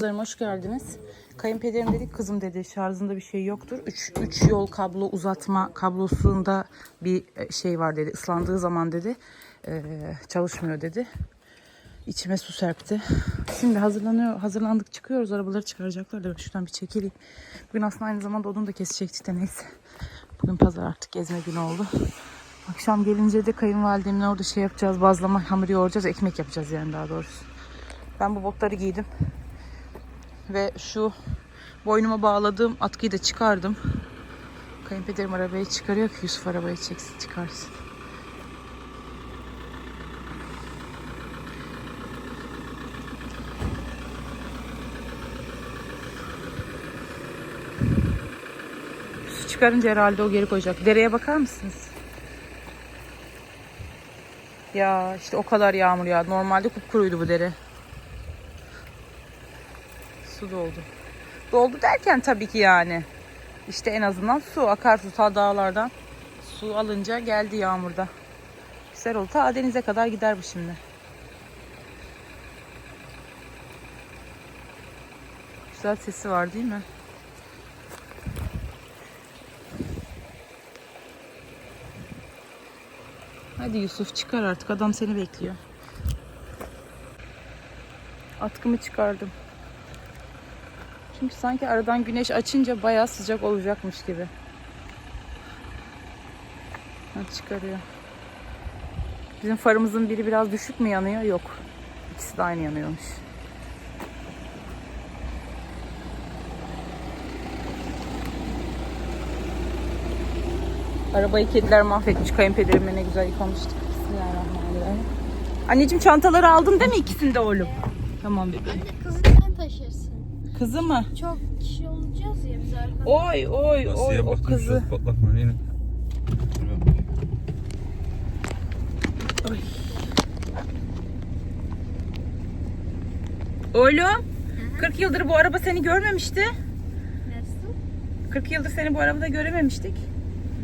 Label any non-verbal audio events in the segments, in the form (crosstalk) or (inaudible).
Kızlarım hoş geldiniz. Kayınpederim dedi kızım dedi şarjında bir şey yoktur. 3 3 yol kablo uzatma kablosunda bir e, şey var dedi. Islandığı zaman dedi e, çalışmıyor dedi. İçime su serpti. Şimdi hazırlanıyor, hazırlandık çıkıyoruz. Arabaları çıkaracaklar da şuradan bir çekileyim. Bugün aslında aynı zamanda odun da kesecektik de neyse. Bugün pazar artık gezme günü oldu. Akşam gelince de kayınvalidemin orada şey yapacağız. Bazlama hamuru yoğuracağız. Ekmek yapacağız yani daha doğrusu. Ben bu botları giydim. Ve şu boynuma bağladığım atkıyı da çıkardım. Kayınpederim arabayı çıkarıyor ki Yusuf arabayı çeksin çıkarsın. Su çıkarınca herhalde o geri koyacak. Dereye bakar mısınız? Ya işte o kadar yağmur ya. Normalde kupkuruydu bu dere. Su doldu. Doldu derken tabii ki yani. İşte en azından su, akarsu ta dağlardan su alınca geldi yağmurda. Güzel oldu. Ta denize kadar gider bu şimdi. Güzel sesi var değil mi? Hadi Yusuf çıkar artık. Adam seni bekliyor. Atkımı çıkardım. Çünkü sanki aradan güneş açınca bayağı sıcak olacakmış gibi. Hadi çıkarıyor. Bizim farımızın biri biraz düşük mü yanıyor? Yok. İkisi de aynı yanıyormuş. Arabayı kediler mahvetmiş. Kayınpederimle ne güzel yıkamıştık. Bismillahirrahmanirrahim. Anneciğim çantaları aldın değil mi ikisini de oğlum? Tamam bebeğim. Anne kızı sen taşırsın. Kızı mı? Çok kişi olacağız ya biz arkada. Oy oy oy Asiye o baktım kızı. şurası patlak mı yine? Oğlum 40 yıldır bu araba seni görmemişti. Nasıl? 40 yıldır seni bu arabada görememiştik.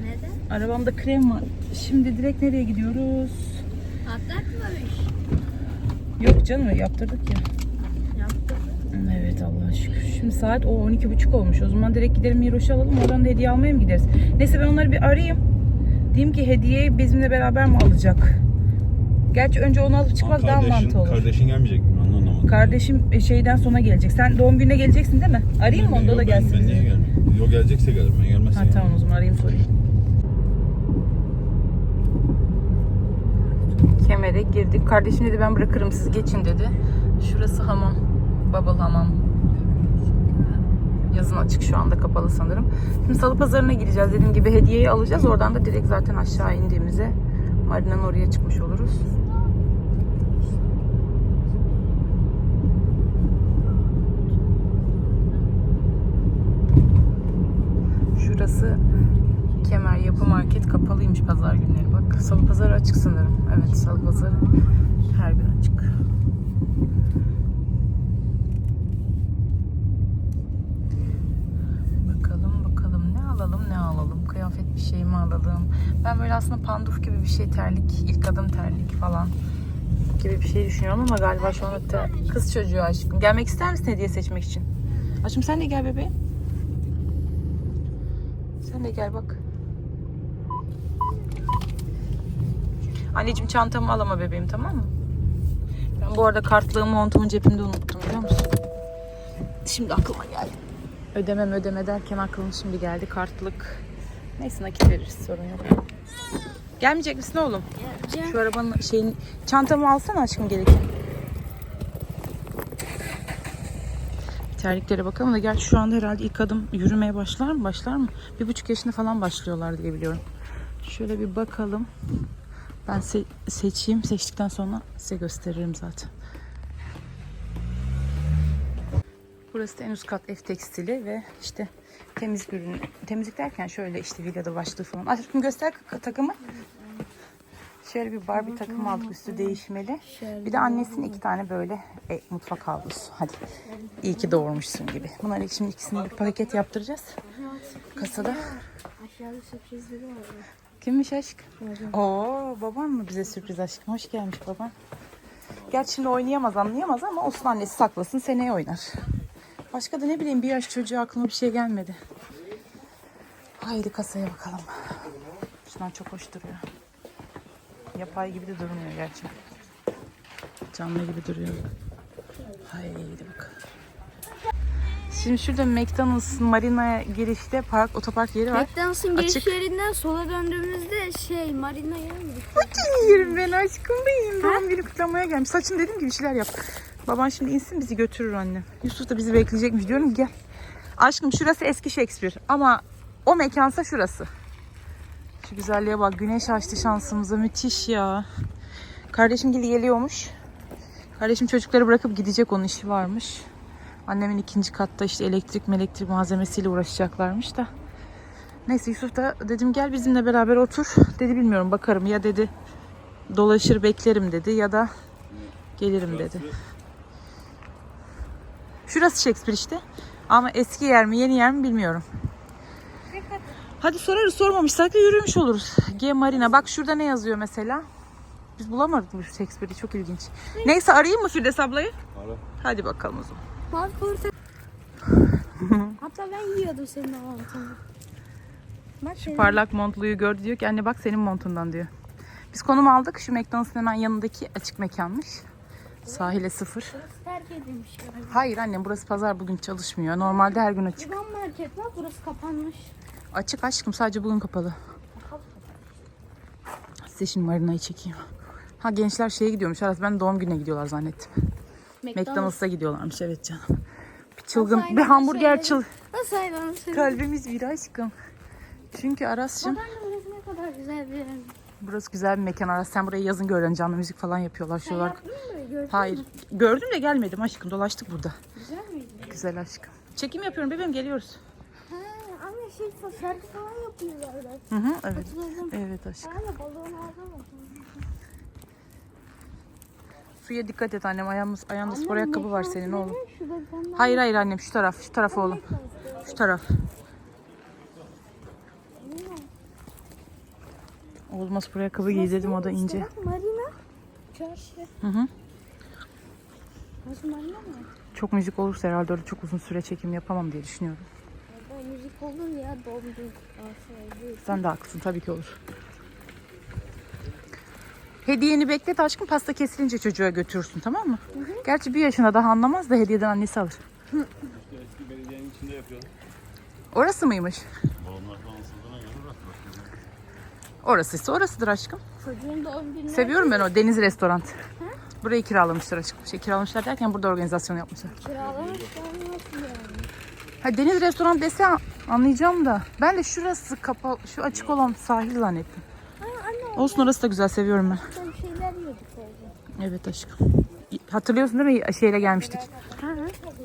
Neden? Arabamda krem var. Şimdi direkt nereye gidiyoruz? Atlatmamış. Yok canım yaptırdık ya. Evet Allah'a şükür. Şimdi saat o 12.30 olmuş. O zaman direkt gidelim Miroş'u alalım. Oradan da hediye almaya mı gideriz? Neyse ben onları bir arayayım. Diyeyim ki hediyeyi bizimle beraber mi alacak? Gerçi önce onu alıp çıkmak daha mantıklı olur. Kardeşin gelmeyecek mi? Onu anlamadım. Kardeşim e, şeyden sonra gelecek. Sen doğum gününe geleceksin değil mi? Arayayım mı? Ben- Onda da ben- gelsin. Ben, niye gelmeyeyim? Yok gelecekse gelirim. Ben gelmezse Ha tamam o zaman arayayım sorayım. Kemer'e girdik. Kardeşim dedi ben bırakırım siz geçin dedi. Şurası hamam. Bubble hamam. Yazın açık şu anda kapalı sanırım. Şimdi salı pazarına gideceğiz. Dediğim gibi hediyeyi alacağız. Oradan da direkt zaten aşağı indiğimizde marinanın oraya çıkmış oluruz. Şurası Kemer Yapı Market kapalıymış pazar günleri bak. Salı pazarı açık sanırım. Evet salı pazarı her gün açık. Bakalım bakalım ne alalım ne alalım. Kıyafet alalım. Ben böyle aslında panduf gibi bir şey terlik, ilk adım terlik falan gibi bir şey düşünüyorum ama galiba şu anda te- kız çocuğu aşkım. Gelmek ister misin hediye seçmek için? Aşkım sen de gel bebeğim. Sen de gel bak. Anneciğim çantamı al ama bebeğim tamam mı? Ben bu arada kartlığımı montumun cebimde unuttum biliyor musun? Şimdi aklıma geldi. Ödemem ödeme derken aklıma şimdi geldi kartlık. Neyse nakit veririz sorun yok. Gelmeyecek misin oğlum? Geleceğim. Şu arabanın şeyin çantamı alsana aşkım gelirken. Terliklere bakalım da gerçi şu anda herhalde ilk adım yürümeye başlar mı? Başlar mı? Bir buçuk yaşında falan başlıyorlar diye biliyorum. Şöyle bir bakalım. Ben se- seçeyim. Seçtikten sonra size gösteririm zaten. Burası da en üst kat ev tekstili ve işte temizlik ürünü. Temizlik derken şöyle işte villada başlığı falan. Aşkım göster takımı. Şöyle bir Barbie takım aldık üstü değişmeli. Bir de annesinin iki tane böyle e, mutfak havlusu. Hadi. İyi ki doğurmuşsun gibi. Bunları şimdi ikisini bir paket yaptıracağız. Kasada. Aşağıda sürprizleri var. Kimmiş aşk? Oo baban mı bize sürpriz aşkım? Hoş gelmiş baban. Gerçi şimdi oynayamaz anlayamaz ama olsun annesi saklasın seneye oynar. Başka da ne bileyim bir yaş çocuğu aklıma bir şey gelmedi. Haydi kasaya bakalım. Şundan çok hoş duruyor. Yapay gibi de durmuyor gerçi. Canlı gibi duruyor. Haydi bakalım. Şimdi şurada McDonald's Marina'ya girişte park, otopark yeri var. McDonald's'ın giriş Açık. yerinden sola döndüğümüzde şey marina yer mi? Bütün yerim ben aşkım benim. Doğum günü kutlamaya gelmiş. Saçın dedim ki bir şeyler yap. Baban şimdi insin bizi götürür annem. Yusuf da bizi bekleyecekmiş diyorum gel. Aşkım şurası eski Shakespeare ama o mekansa şurası. Şu güzelliğe bak güneş açtı şansımıza müthiş ya. Kardeşim gibi geliyormuş. Kardeşim çocukları bırakıp gidecek onun işi varmış. Annemin ikinci katta işte elektrik elektrik malzemesiyle uğraşacaklarmış da. Neyse Yusuf da dedim gel bizimle beraber otur. Dedi bilmiyorum bakarım ya dedi dolaşır beklerim dedi ya da gelirim dedi. Şurası Shakespeare işte. Ama eski yer mi yeni yer mi bilmiyorum. Hadi sorarız sormamışsak da yürümüş oluruz. G Marina bak şurada ne yazıyor mesela. Biz bulamadık bu Shakespeare'i çok ilginç. Neyse arayayım mı Firdevs ablayı? Ara. Hadi bakalım o zaman. (laughs) Hatta ben yiyordum senin o. Bak senin Parlak montluyu gördü diyor ki anne bak senin montundan diyor. Biz konum aldık. Şu McDonald's'ın hemen yanındaki açık mekanmış. Sahile sıfır. burası terk edilmiş galiba. Hayır annem burası pazar bugün çalışmıyor. Normalde her gün açık. Çıkan market var burası kapanmış. Açık aşkım sadece bugün kapalı. Size şimdi marinayı çekeyim. Ha gençler şeye gidiyormuş. Aras ben doğum gününe gidiyorlar zannettim. McDonald's'a gidiyorlarmış evet canım. Bir çılgın, aynen bir hamburger çıl. Nasıl hayvan? Kalbimiz bir aşkım. Çünkü Aras'cığım burası ne kadar güzel bir. Burası güzel bir mekan Aras. Sen burayı yazın gören canlı müzik falan yapıyorlar. Sen Şuralar. yaptın mı? Gördün Hayır. mü? Gördüm de gelmedim aşkım. Dolaştık burada. Güzel miydi? Güzel aşkım. Çekim yapıyorum bebeğim geliyoruz. Ha, anne şey şarkı falan yapıyorlar. Hı hı evet. Hatırladım. Evet aşkım. Anne balığın ağzına bak. Suya dikkat et annem. Ayağımız, ayağında spor ayakkabı var senin oğlum. Şurada bir tane daha Hayır hayır annem şu taraf. Şu taraf oğlum. Şu taraf. Oğluma spor ayakkabı giydirdim o da ince. Marina. Çarşı. Hı hı. Nasıl marina mı? Çok müzik olursa herhalde öyle çok uzun süre çekim yapamam diye düşünüyorum. Orada müzik olur ya. Aa, şey. Sen de haklısın tabii ki olur. Hediyeni beklet aşkım pasta kesilince çocuğa götürürsün tamam mı? Gerçi bir yaşına daha anlamaz da hediyeden annesi alır. Eski belediyenin içinde yapıyorlar. Orası mıymış? Balonlar falan ısıldığına göre burası. Orasıysa orasıdır aşkım. Çocuğun doğum günü. Seviyorum ben o deniz restoran. Burayı kiralamışlar aşkım. Şey kiralamışlar derken burada organizasyon yapmışlar. Kiralamış ben nasıl yani? Ha deniz restoran dese an- anlayacağım da. Ben de şurası kapalı, şu açık olan sahil zannettim. Ha anne Olsun orası da güzel seviyorum ben. bir şeyler yiyorduk orada. Evet aşkım. Hatırlıyorsun değil mi şeyle gelmiştik. Ha ha.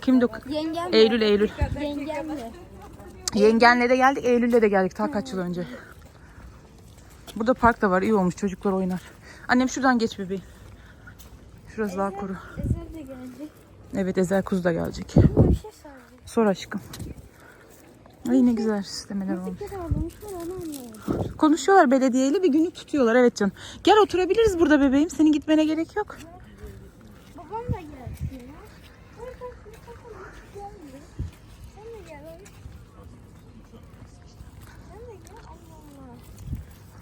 Kimdi o? Yengem Eylül Eylül. Yengemle. Yengenle de geldik, Eylül'le de geldik ta kaç yıl önce. Burada park da var, iyi olmuş çocuklar oynar. Annem şuradan geç bebeğim. Şurası daha kuru. Ezel de gelecek. Evet Ezel Kuzu da gelecek. Ama bir şey soracağım. Sor aşkım. Ay ne güzel süslemeler olmuş. Konuşuyorlar belediyeyle bir günlük tutuyorlar evet canım. Gel oturabiliriz burada bebeğim. Senin gitmene gerek yok. Babam da gelsin ya. Ay, bak, bir bakalım, gelmiyor. Sen de gel oğlum. Sen de gel. Allah Allah.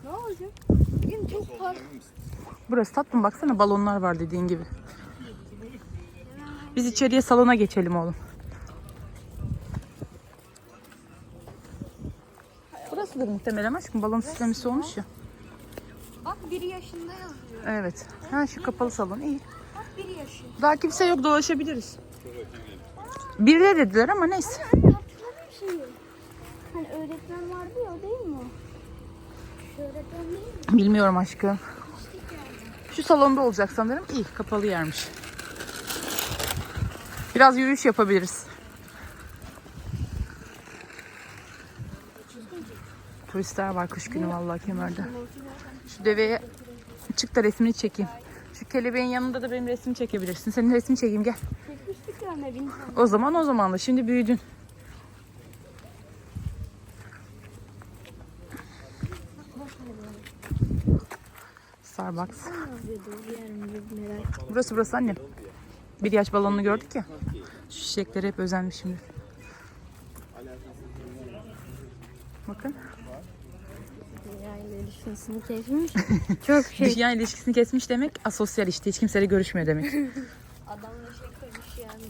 Ne olacak? Çok. Burası tatlım baksana balonlar var dediğin gibi. Biz içeriye salona geçelim oğlum. Burasıdır muhtemelen aşkım. Balon süslemesi olmuş ya. Bak biri yaşında yazıyor. Evet. Ha şu kapalı salon iyi. Bak biri yaşında. Daha kimse yok dolaşabiliriz. Birileri dediler ama neyse. Anne hatırladın şeyi. Hani öğretmen vardı ya o değil mi o? Şu öğretmen değil mi? Bilmiyorum aşkım. Şu salonda olacak sanırım. İyi kapalı yermiş. Biraz yürüyüş yapabiliriz. Turistler var kış günü vallahi kemerde. Şu deveye çık da resmini çekeyim. Şu kelebeğin yanında da benim resmimi çekebilirsin. Senin resmini çekeyim gel. O zaman o zaman da şimdi büyüdün. Starbucks. Burası burası annem. Bir yaş balonunu gördük ya. Şu çiçeklere hep özenmişimdir. Bakın. Dünya ile ilişkisini kesmiş. (laughs) Çok şey. Dünya ilişkisini kesmiş demek asosyal işte. Hiç kimseyle görüşmüyor demek. Adamla şey koymuş yani.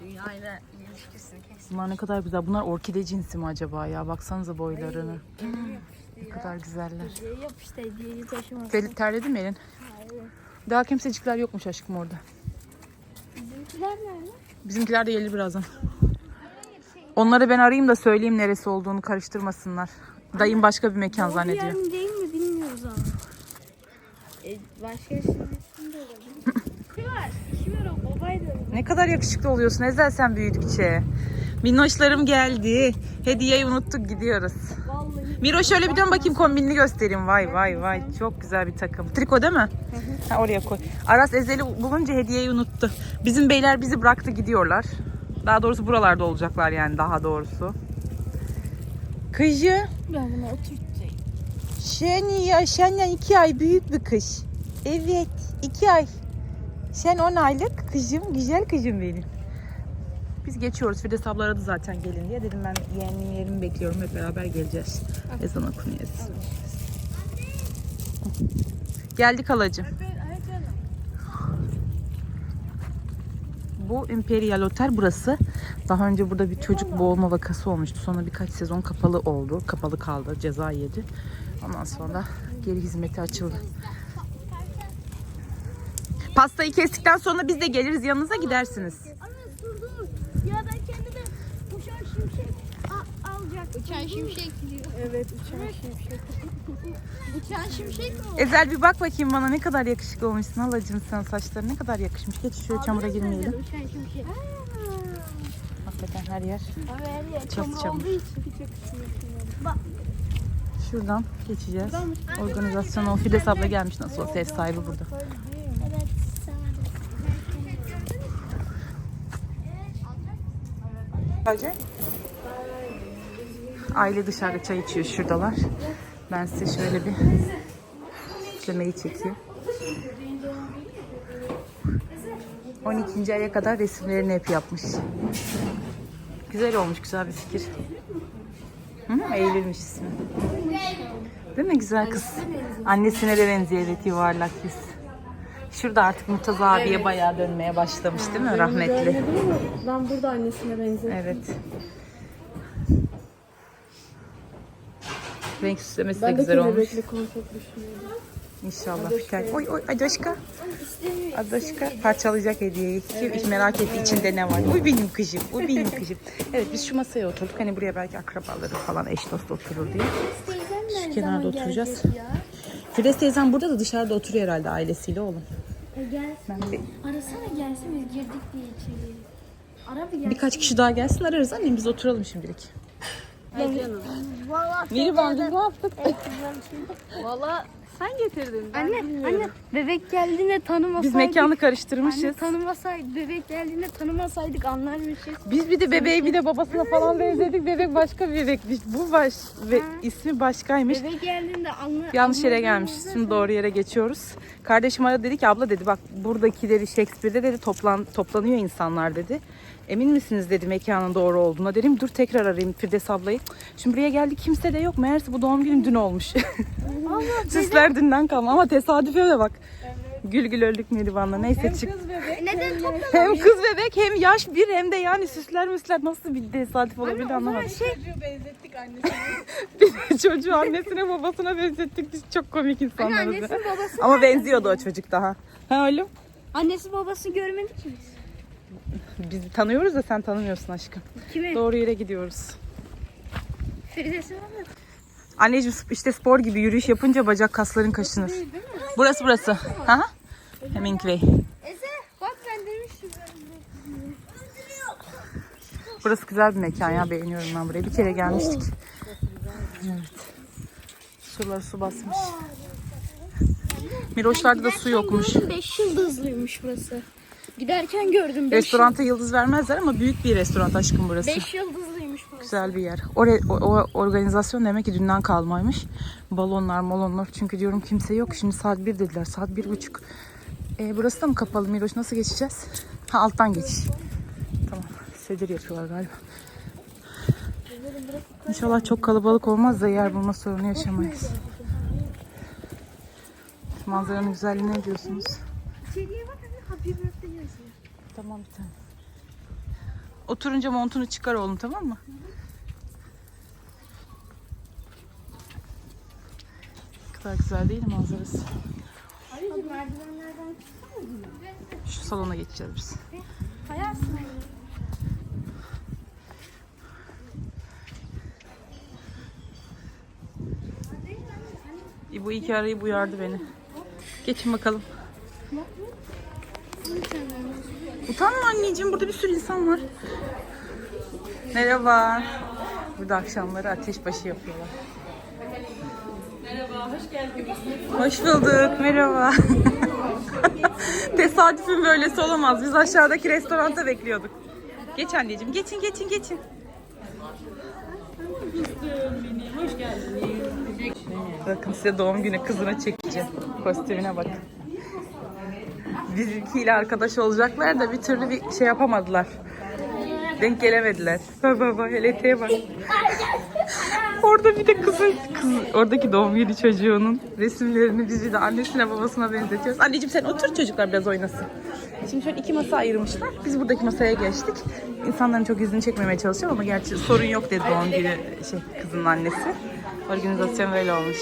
Dünya ile ilişkisini kesmiş. Bunlar ne kadar güzel. Bunlar orkide cinsi mi acaba ya? Baksanıza boylarını. Ne kadar güzeller. Hediye yap işte hediyeyi taşımasın. Ter, terledin mi elin? Hayır. Daha kimsecikler yokmuş aşkım orada. Bizimkiler nerede? Bizimkiler de gelir birazdan. Onları ben arayayım da söyleyeyim neresi olduğunu karıştırmasınlar. Dayım başka bir mekan zannediyor. Doğru yer mi değil mi bilmiyoruz ama. E, başka şehirde de olabilir. Var? Kim var o babaydı. Ne kadar yakışıklı oluyorsun Ezel sen büyüdükçe. Minnoşlarım geldi. Hediyeyi unuttuk gidiyoruz. Miro şöyle bir dön bakayım kombinini göstereyim. Vay vay vay çok güzel bir takım. Triko değil mi? Ha, oraya koy. Aras Ezel'i bulunca hediyeyi unuttu. Bizim beyler bizi bıraktı gidiyorlar. Daha doğrusu buralarda olacaklar yani daha doğrusu. Kıcı. Ben bunu oturtayım. Sen ya senden iki ay büyük bir kız. Evet iki ay. Sen on aylık kızım güzel kızım benim. Biz geçiyoruz. Firdevs abla aradı zaten gelin diye. Dedim ben yeğenimin yerini bekliyorum. Hep beraber geleceğiz. Ezan okunuyor. Geldik halacığım. Bu Imperial Otel burası. Daha önce burada bir çocuk boğulma vakası olmuştu. Sonra birkaç sezon kapalı oldu. Kapalı kaldı. Ceza yedi. Ondan sonra geri hizmeti açıldı. Pastayı kestikten sonra biz de geliriz yanınıza gidersiniz. Anne dur dur. Ya ben kendime uçan şimşek a- alacak. Uçan şimşek diyor. Evet uçan şimşek. uçan şimşek mi o? Ezel bir bak bakayım bana ne kadar yakışıklı olmuşsun halacığım sen saçların ne kadar yakışmış. Geç şöyle çamura girmeyelim. Uçan şimşek. Hakikaten her yer. Ama her yer Çamur, çamur çamur. olduğu için hiç yakışmıyor. Bak Şuradan geçeceğiz. Organizasyon o Fides abla gelmiş nasıl olsa ev sahibi burada. Evet. Aile dışarıda çay içiyor şuradalar. Ben size şöyle bir üflemeyi çekeyim. 12. aya kadar resimlerini hep yapmış. Güzel olmuş, güzel bir fikir. Hı, Eylülmüş ismi. Değil mi güzel kız? Annesine de benziyor evet yuvarlak yüz. Şurada artık Murtaza abiye bayağı dönmeye başlamış değil mi rahmetli? Ben burada annesine benziyorum. Evet. Renk süslemesi de güzel olmuş. konsept düşünüyorum. İnşallah biter. Oy oy Adoşka. Adoşka parçalayacak hediyeyi. Kim hiç merak etti içinde ne var. Uy benim kızım. Uy benim kızım. Evet biz şu masaya oturduk. Hani buraya belki akrabaları falan eş dost oturur diye. Ne kenarda oturacağız. Firdevs teyzem burada da dışarıda oturuyor herhalde ailesiyle oğlum. E gelsin. Ben Arasana gelsin biz girdik diye içeri. Ara bir gelsin. birkaç kişi daha gelsin ararız annem biz oturalım şimdilik. Valla Mihriban biz ne yaptık? (laughs) Valla sen getirdin. Anne, anne bebek geldiğinde tanımasaydık. Biz mekanı Anne karıştırmışız. tanımasaydık, bebek geldiğinde tanımasaydık anlarmışız. Biz bir de bebeği bir de babasına falan benzedik. Bebek başka bir bebekmiş. Bu baş ve ismi başkaymış. Bebek geldiğinde anla, Yanlış yere gelmişiz. Şimdi doğru yere geçiyoruz. Kardeşim aradı dedi ki abla dedi bak buradakileri Shakespeare'de dedi toplan, toplanıyor insanlar dedi. Emin misiniz dedi mekanın doğru olduğuna. Dedim dur tekrar arayayım Firdevs ablayı. Şimdi buraya geldik kimse de yok. Meğerse bu doğum günüm dün olmuş. (laughs) Süsler dünden kalma ama tesadüfe de bak. Gül gül öldük Mihriban'la. Neyse çık. Neden toplam? Hem kız bebek hem yaş bir hem de yani süsler müsler nasıl bir tesadüf olabilir anlamadım. Şey, (laughs) Biz çocuğu annesine babasına benzettik. Biz çok komik insanlarız. annesi babası. Ama benziyordu o çocuk daha. Ha oğlum? Annesi babası görmedik ki biz. Biz tanıyoruz da sen tanımıyorsun aşkım. Kimi? Doğru yere gidiyoruz. Firdevs'i var mı? Anneciğim işte spor gibi yürüyüş yapınca bacak kasların kaşınır. Burası burası. Ha? Hemingway. Eze bak ben demiştim. Burası güzel bir mekan ya beğeniyorum ben burayı. Bir kere gelmiştik. Evet. Sular su basmış. Miroşlarda da su yokmuş. 5 yıldızlıymış burası. Giderken gördüm 5 Restoranta yıldız vermezler ama büyük bir restoran aşkım burası. 5 yıldızlıymış burası. Güzel bir yer. O, re- o, o organizasyon demek ki dünden kalmaymış. Balonlar malonlar. Çünkü diyorum kimse yok. Şimdi saat 1 dediler. Saat bir buçuk. E, burası da mı kapalı Miroş? Nasıl geçeceğiz? Ha alttan geç. Tamam. Sedir yapıyorlar galiba. İnşallah çok kalabalık olmaz da yer bulma sorunu yaşamayız. Manzaranın güzelliğine ne diyorsunuz? İçeriye bak hani yazıyor. Tamam bir tane. Oturunca montunu çıkar oğlum tamam mı? Ne kadar güzel değil mi manzarası? Hayır merdivenlerden Şu salona geçeceğiz biz. kayarsın. İbo iki arayı uyardı beni. Geçin bakalım. Utanma anneciğim burada bir sürü insan var. Merhaba. Burada akşamları ateş başı yapıyorlar. Merhaba, hoş geldiniz. Hoş bulduk, merhaba. (laughs) Tesadüfün böylesi olamaz. Biz aşağıdaki restoranda bekliyorduk. Geç anneciğim, geçin geçin geçin. Bakın size doğum günü kızına çekeceğim. Kostümüne bakın. Bizimkiyle arkadaş olacaklar da bir türlü bir şey yapamadılar. Denk gelemediler. Bak bak hele eteğe bak. Orada bir de kızın, kız, oradaki doğum günü çocuğunun resimlerini biz de annesine babasına benzetiyoruz. Anneciğim sen otur çocuklar biraz oynasın. Şimdi şöyle iki masa ayırmışlar. Biz buradaki masaya geçtik. İnsanların çok yüzünü çekmemeye çalışıyorum ama gerçi sorun yok dedi doğum günü şey kızının annesi. Organizasyon böyle olmuş.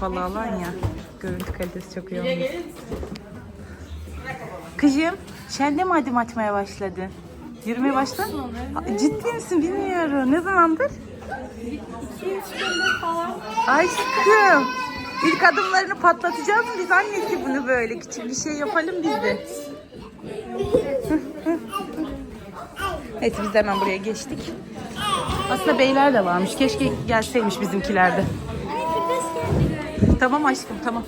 Kapalı alan ya. Görüntü kalitesi çok iyi olmuş. Kızım sen de mi adım atmaya başladın? Yürümeye başladın? Ciddi misin bilmiyorum. Ne zamandır? Aşkım. İlk adımlarını patlatacağız mı biz annesi bunu böyle küçük bir şey yapalım biz de. (laughs) Evet biz de hemen buraya geçtik. Aslında beyler de varmış. Keşke gelseymiş bizimkiler de. Tamam aşkım tamam.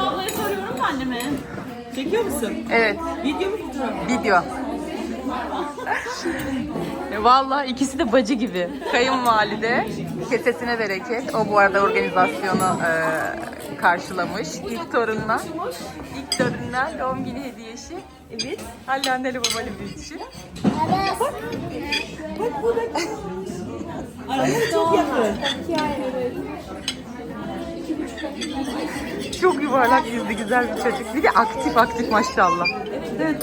Ablaya soruyorum da anneme. Çekiyor musun? Evet. Video mu fotoğraf? Video. E, Vallahi ikisi de bacı gibi. Kayınvalide, kesesine bereket. O bu arada organizasyonu e, karşılamış. İlk torununa. İlk torununa doğum günü hediyesi. Evet. Anneli babalı büyütüşü. Araları çok yakın. Çok yuvarlak yüzlü güzel bir çocuk. Bir de aktif aktif maşallah. Evet.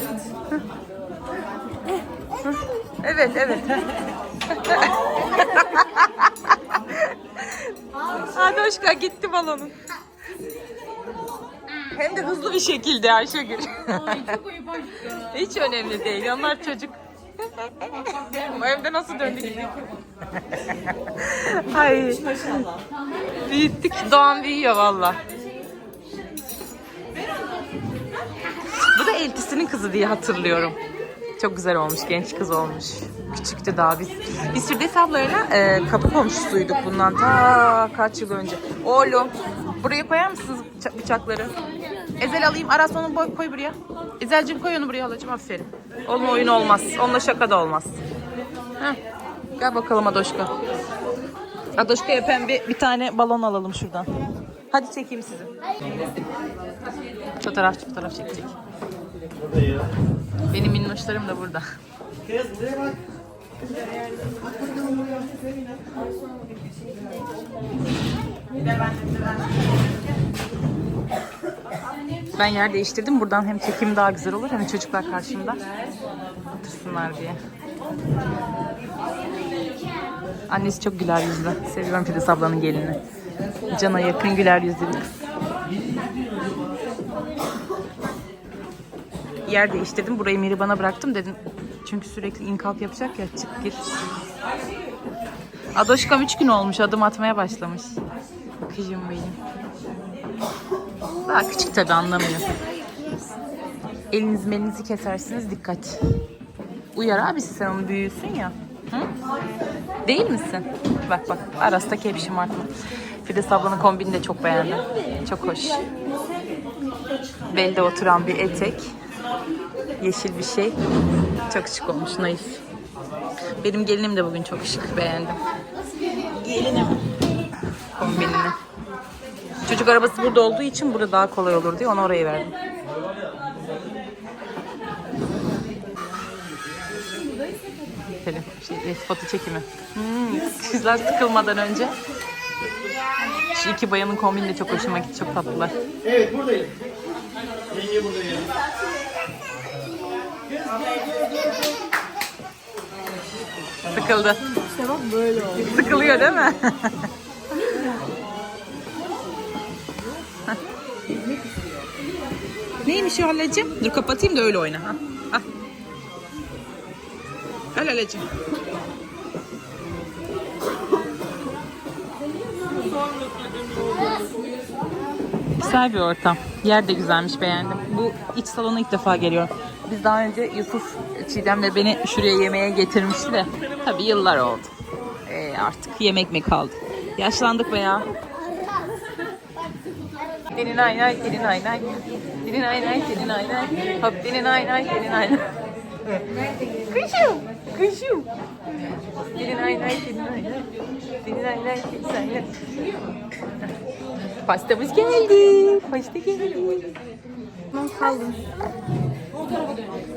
Evet, evet. Hadi hoşka gitti balonun. Hem de hızlı bir şekilde Ayşegül. Hiç önemli değil. Onlar çocuk. Hem de nasıl döndü gidiyor. Ay. Büyüttük. Doğan büyüyor valla. Bu da eltisinin kızı diye hatırlıyorum. Çok güzel olmuş, genç kız olmuş. Küçüktü daha biz. Biz Firdevs ablayla e, kapı komşusuyduk bundan ta kaç yıl önce. Oğlum, buraya koyar mısınız bıça- bıçakları? Ezel alayım, Aras onu boy, koy buraya. Ezel'cim koy onu buraya halacığım, aferin. Onunla oyun olmaz, onunla şaka da olmaz. Heh. Gel bakalım Adoşka. Adoşka'ya pembe bir tane balon alalım şuradan. Hadi çekeyim sizi. Fotoğrafçı fotoğraf çekecek. Benim minnoşlarım da burada. Ben yer değiştirdim. Buradan hem çekim daha güzel olur hem çocuklar karşımda otursunlar diye. Annesi çok güler yüzlü. Seviyorum Filiz ablanın gelini. Cana yakın güler yüzlü bir kız. Yer değiştirdim. Burayı Miriban'a bıraktım dedim. Çünkü sürekli in kalk yapacak ya. Çık gir. Adoşkam 3 gün olmuş. Adım atmaya başlamış. Kızım benim. Daha küçük tabii anlamıyor. Eliniz melinizi kesersiniz dikkat. Uyar abi sen onu büyüsün ya. Hı? Değil misin? Bak bak Aras'ta kepşim artma. Firdevs ablanın kombini de çok beğendim. Çok hoş. Belde oturan bir etek. Yeşil bir şey. Çok şık olmuş, naif. Benim gelinim de bugün çok şık, beğendim. Gelinim. Kombinini. Çocuk arabası burada olduğu için burada daha kolay olur diye onu oraya verdim. Şey, foto çekimi. Hmm, kızlar sıkılmadan önce. Şu iki bayanın kombini de çok hoşuma gitti. Çok tatlılar. Evet buradayım. Yenge buradayım. Sıkıldı. İşte bak böyle oldu. Sıkılıyor değil mi? (laughs) Neymiş o Halacığım? Dur kapatayım da öyle oyna. Ha. Ha. Al Halacığım. Güzel bir ortam. Yer de güzelmiş beğendim. Bu iç salona ilk defa geliyorum. Biz daha önce Yusuf Çiğdem de beni şuraya yemeğe getirmişti de. Tabii yıllar oldu. Ee, artık yemek mi kaldı? Yaşlandık be ya. Dinin ay nay, dinin ay nay. Dinin ay nay, dinin ay nay. Hop dinin ay nay, dinin ay nay. Kuşum, kuşum. Dinin ay ay. Dinin ay ay. Pastamız geldi. Pasta geldi. Tamam kaldım.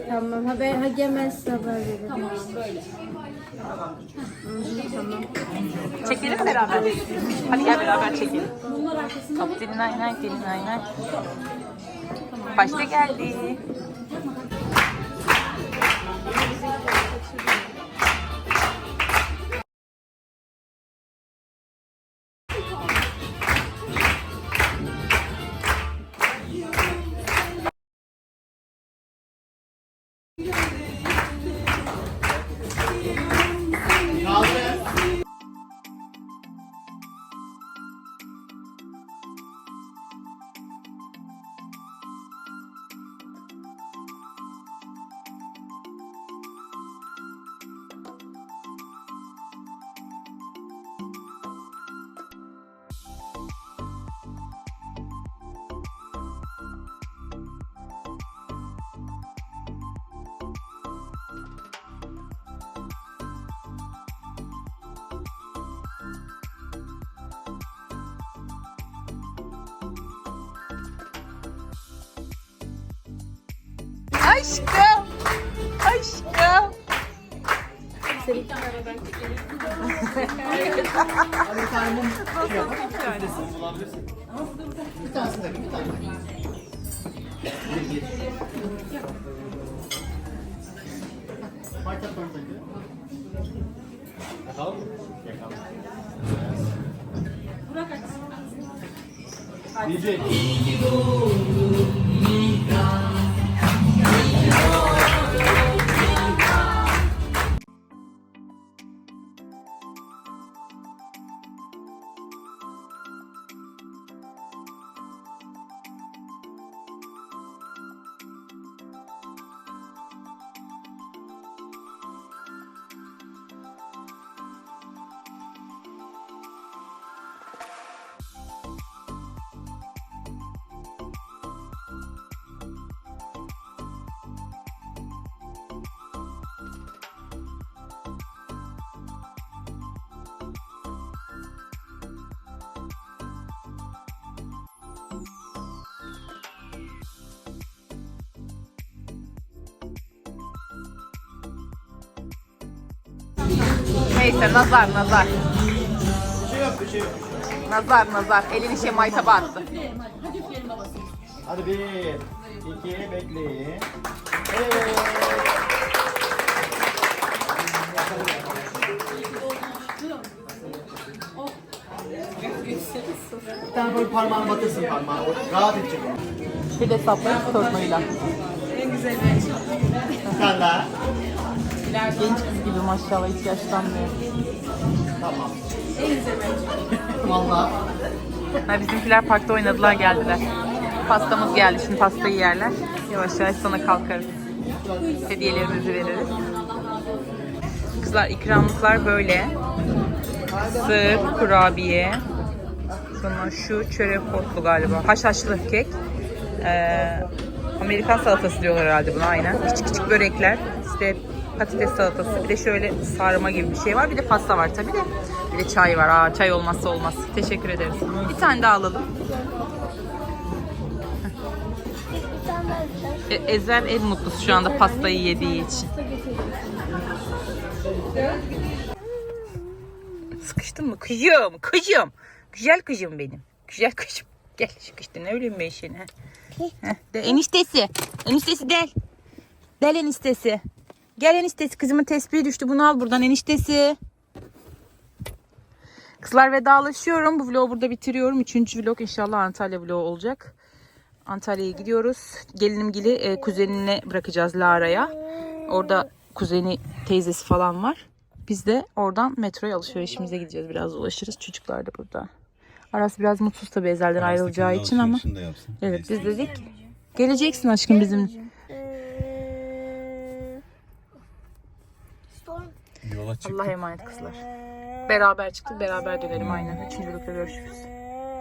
Tamam haber ha gelmezse haber veririm. Tamam. Çekelim beraber. Hadi gel beraber çekelim. Hop dinin ay nay, dinin ay nay. Pasta geldi. Aşkım. Aşkım. Bir tanesini de bir tane. Bir, bir. Maytap tanıtayım. Yakalım mı? Yakalım. DJ. Neyse nazar nazar. Bir şey yok, bir şey yok. Nazar nazar. Elini şey maytaba attı. Hadi bir, iki, bekleyin. Evet. Bir tane böyle parmağını batırsın parmağını. O Rahat edecek. Bir de saplayıp torbayla. Sen daha. Genç kız gibi maşallah hiç yaşlanmıyor. Tamam. Valla. Ha, bizimkiler parkta oynadılar geldiler. Pastamız geldi şimdi pastayı yerler. Yavaş yavaş sonra kalkarız. Hediyelerimizi veririz. Kızlar ikramlıklar böyle. Sır, kurabiye. Sonra şu çörek otlu galiba. Haşhaşlı kek. Ee, Amerikan salatası diyorlar herhalde buna aynen. Küçük küçük börekler. İşte patates salatası. Bir de şöyle sarma gibi bir şey var. Bir de pasta var tabii de. Bir de çay var. Aa, çay olmazsa olmaz. Teşekkür ederiz. Bir tane daha alalım. E, Ezel en mutlusu şu anda pastayı yediği için. Sıkıştın mı? Kızım, kızım. Güzel kızım benim. Güzel kızım. Gel sıkıştın ne bileyim ben seni. de eniştesi. Eniştesi del. Del eniştesi. Gel eniştesi. Kızımın tespihi düştü. Bunu al buradan eniştesi. Kızlar vedalaşıyorum. Bu vlogu burada bitiriyorum. Üçüncü vlog inşallah Antalya vlogu olacak. Antalya'ya gidiyoruz. Gelinimgili e, kuzenine bırakacağız Lara'ya. Orada kuzeni, teyzesi falan var. Biz de oradan metroya alışverişimize gideceğiz. Biraz dolaşırız. Çocuklar da burada. Aras biraz mutsuz tabii Ezel'den ayrılacağı için ama. Evet biz dedik. Geleceksin aşkım bizim. Ee, Storm. Yola çık. Allah'a emanet kızlar. Beraber çıktık, beraber dönelim aynen. Üçüncü vlogda görüşürüz.